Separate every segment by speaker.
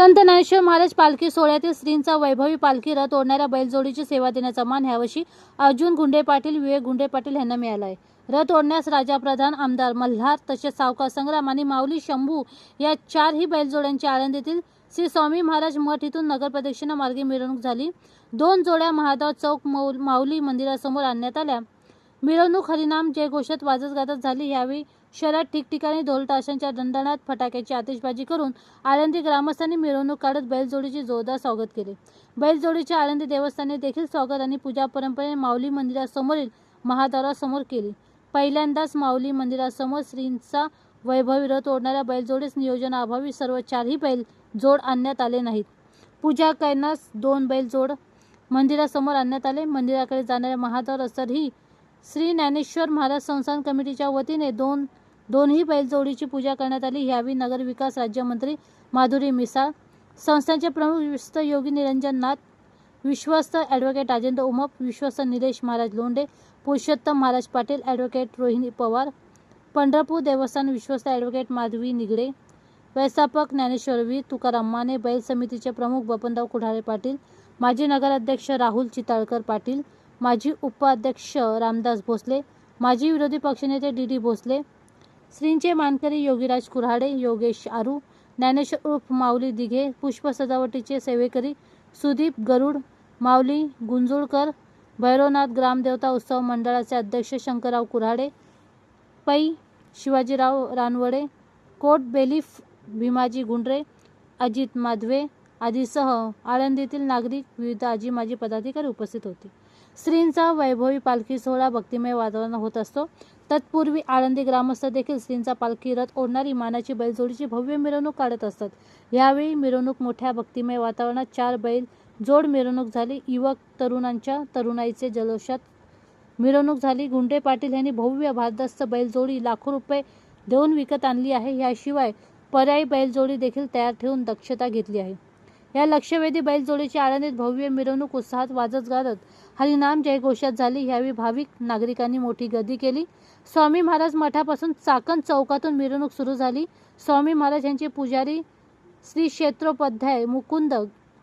Speaker 1: संत ज्ञानेश्वर महाराज पालखी सोहळ्यातील स्त्रींचा वैभवी पालखी रथ ओढणाऱ्या बैलजोडीची सेवा देण्याचा मान ह्यावर्षी अर्जुन गुंडे पाटील विवेक गुंडे पाटील यांना मिळाला आहे रथ ओढण्यास राजा प्रधान आमदार मल्हार तसेच सावकार संग्राम आणि माऊली शंभू या चारही बैलजोड्यांची आळंदीतील श्री स्वामी महाराज मठ इथून नगर प्रदक्षिणा मार्गे मिरवणूक झाली. दोन जोड्या महादाव चौक मौल माऊली मंदिरासमोर आणण्यात आल्या. मिरवणूक हरिनाम जयघोषात वाजत गाजत झाली. यावेळी शहरात ठिकठिकाणी ढोल ताशांच्या दणदणात फटाक्याची आतिषबाजी करून आळंदी ग्रामस्थांनी मिरवणूक काढत बैलजोडीचे जोरदार स्वागत केले. बैलजोडीच्या आळंदी देवस्थानी देखील स्वागत आणि पूजा परंपरेने माऊली मंदिरासमोरील महाद्वारासमोर केली. पहिल्यांदाच माऊली मंदिरासमोर श्रींचा वैभवी रथ ओढणाऱ्या बैलजोडीस नियोजनाअभावी सर्व चारही बैल जोड आणण्यात आले नाहीत. पूजा करण्यास दोन बैलजोड मंदिरासमोर आणण्यात आले. मंदिराकडे जाणाऱ्या महाद्वार असरही श्री ज्ञानेश्वर महाराज संस्थान कमिटीच्या वतीने दोन दोन्ही बैलजोडीची पूजा करण्यात आली. यावेळी नगर विकास राज्यमंत्री माधुरी मिसाळ संस्थांचे प्रमुख विश्वस्त योगी निरंजन नाथ विश्वस्त ॲडव्होकेट राजेंद्र उमप विश्वस्त निलेश महाराज लोंडे पुरुषोत्तम महाराज पाटील ॲडव्होकेट रोहिणी पवार पंढरपूर देवस्थान विश्वस्त ॲडव्होकेट माधवी निगडे व्यवस्थापक ज्ञानेश्वरवी तुकाराम माने बैल समितीचे प्रमुख बपनराव कुढारे पाटील माजी नगराध्यक्ष राहुल चिताळकर पाटील माजी उपाध्यक्ष रामदास भोसले माजी विरोधी पक्षनेते डी डी भोसले श्रींचे मानकरी योगीराज कुऱ्हाडे योगेश आरू ज्ञानेश्वर उर्फ माऊली दिघे पुष्प सजावटीचे सेवेकरी सुदीप गरुड माऊली गुंजुळकर भैरवनाथ ग्रामदेवता उत्सव मंडळाचे अध्यक्ष शंकरराव कुऱ्हाडे पै शिवाजीराव रानवडे कोट बेलीफ भीमाजी गुंडरे अजित माधवे आदीसह आळंदीतील नागरिक विविध आजी माजी पदाधिकारी उपस्थित होते. स्त्रींचा वैभवी पालखी सोहळा भक्तिमय वातावरण होत असतो. तत्पूर्वी आळंदी ग्रामस्थ देखील स्त्रींचा पालखी रथ ओढणारी मानाची बैलजोडीची भव्य मिरवणूक काढत असतात. यावेळी मिरवणूक मोठ्या भक्तिमय वातावरणात चार बैल जोड मिरवणूक झाली. युवक तरुणांच्या तरुणाईचे जल्लोषात मिरवणूक झाली. गुंडे पाटील यांनी भव्य भारदस्त बैलजोडी लाखो रुपये देऊन विकत आणली आहे. याशिवाय पर्यायी बैलजोडी देखील तयार ठेवून दक्षता घेतली आहे. या लक्षवेधी बैलजोडीची आळंदीत भव्य मिरवणूक उत्साहात वाजत गाजत हरिनाम जयघोषात झाली. यावेळी भाविक नागरिकांनी मोठी गर्दी केली. स्वामी महाराज मठापासून चाकण चौकातून मिरवणूक सुरू झाली. स्वामी महाराज यांचे पुजारी श्री क्षेत्रोपाध्याय मुकुंद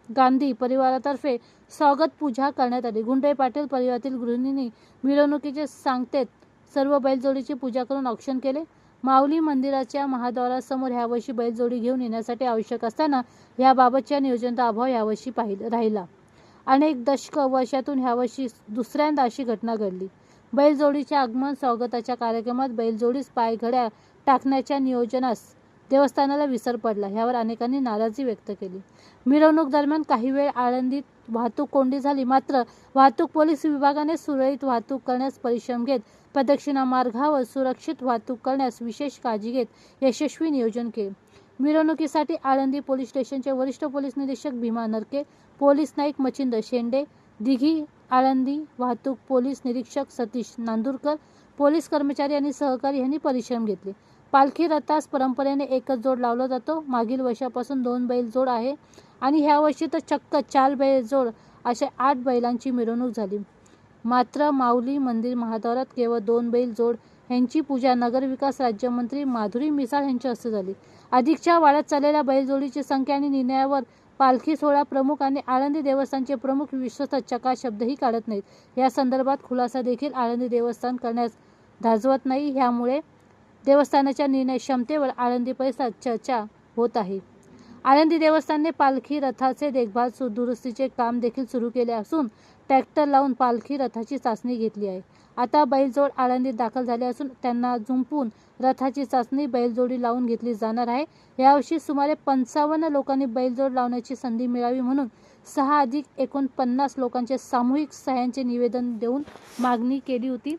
Speaker 1: गांधी परिवारातर्फे स्वागत पूजा करण्यात आली. गुंडे पाटील परिवारातील गृहिणींनी मिरवणुकीचे सांगतेत सर्व बैलजोडीची पूजा करून औक्षण केले. माऊली मंदिराच्या महाद्वारासमोर ह्यावर्षी बैलजोडी घेऊन येण्यासाठी आवश्यक असताना याबाबतच्या नियोजनाचा अभाव यावर्षी पाहिला राहिला. अनेक दशक वर्षातून ह्यावर्षी दुसऱ्यांदा अशी घटना घडली. बैलजोडीच्या आगमन स्वागताच्या कार्यक्रमात बैलजोडीस पायघड्या टाकण्याच्या नियोजनास देवस्थानाला विसर पडला ह्यावर अनेकांनी नाराजी व्यक्त केली. मिरवणूक दरम्यान काही वेळ आळंदीत वाहतूक कोंडी झाली. मात्र वाहतूक पोलीस विभागाने सुरळीत वाहतूक करण्यास परिश्रम घेत प्रदक्षिणा मार्गावर सुरक्षित वाहतूक करण्यास विशेष काळजी घेत यशस्वी नियोजन केले. मिरवणुकीसाठी आळंदी पोलीस स्टेशनचे वरिष्ठ पोलीस निरीक्षक भीमा नरके पोलीस नाईक मचिंद शेंडे दिघी आळंदी वाहतूक पोलीस निरीक्षक सतीश नांदुरकर पोलीस कर्मचारी आणि सहकारी यांनी परिश्रम घेतले. पालखी रथास परंपरेने एकच जोड लावला जातो. मागील वर्षापासून दोन बैल जोड आहे. आणि ह्या वर्षी तर चक्क चार बैलजोड अशा आठ बैलांची मिरवणूक झाली. मात्र माऊली मंदिर महाद्वारात केवळ दोन बैल जोड यांची पूजा नगरविकास राज्यमंत्री माधुरी मिसाळ यांच्या हस्ते झाली. अधिकच्या वाढत चाललेल्या बैलजोडीची संख्या आणि निर्णयावर पालखी सोहळा प्रमुख आणि आळंदी देवस्थानचे प्रमुख विश्वस्त चका शब्दही काढत नाहीत. या संदर्भात खुलासा देखील आळंदी देवस्थान करण्यास धाजवत नाही. ह्यामुळे देवस्थानाच्या निर्णय क्षमतेवर आळंदी परिसरात चर्चा होत आहे. आळंदी देवस्थानने पालखी रथाचे देखभाल दुरुस्तीचे काम देखील सुरू केले असून ट्रॅक्टर लावून पालखी रथाची चाचणी घेतली आहे. आता बैलजोड आळंदीत दाखल झाले असून त्यांना जुंपून रथाची चाचणी बैलजोडी लावून घेतली जाणार आहे. यावर्षी सुमारे पंचावन्न लोकांनी बैलजोड लावण्याची संधी मिळावी म्हणून सहा अधिक एकोणपन्नास लोकांचे सामूहिक सह्यांचे निवेदन देऊन मागणी केली होती.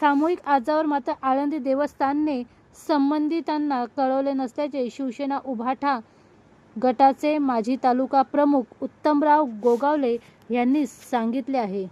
Speaker 1: सामूहिक अर्जावर मात्र आळंदी देवस्थानने संबंधितांना कळवले नसल्याचे शिवसेना उभाठा गटाचे माजी तालुका प्रमुख उत्तमराव गोगावले यांनी सांगितले आहे.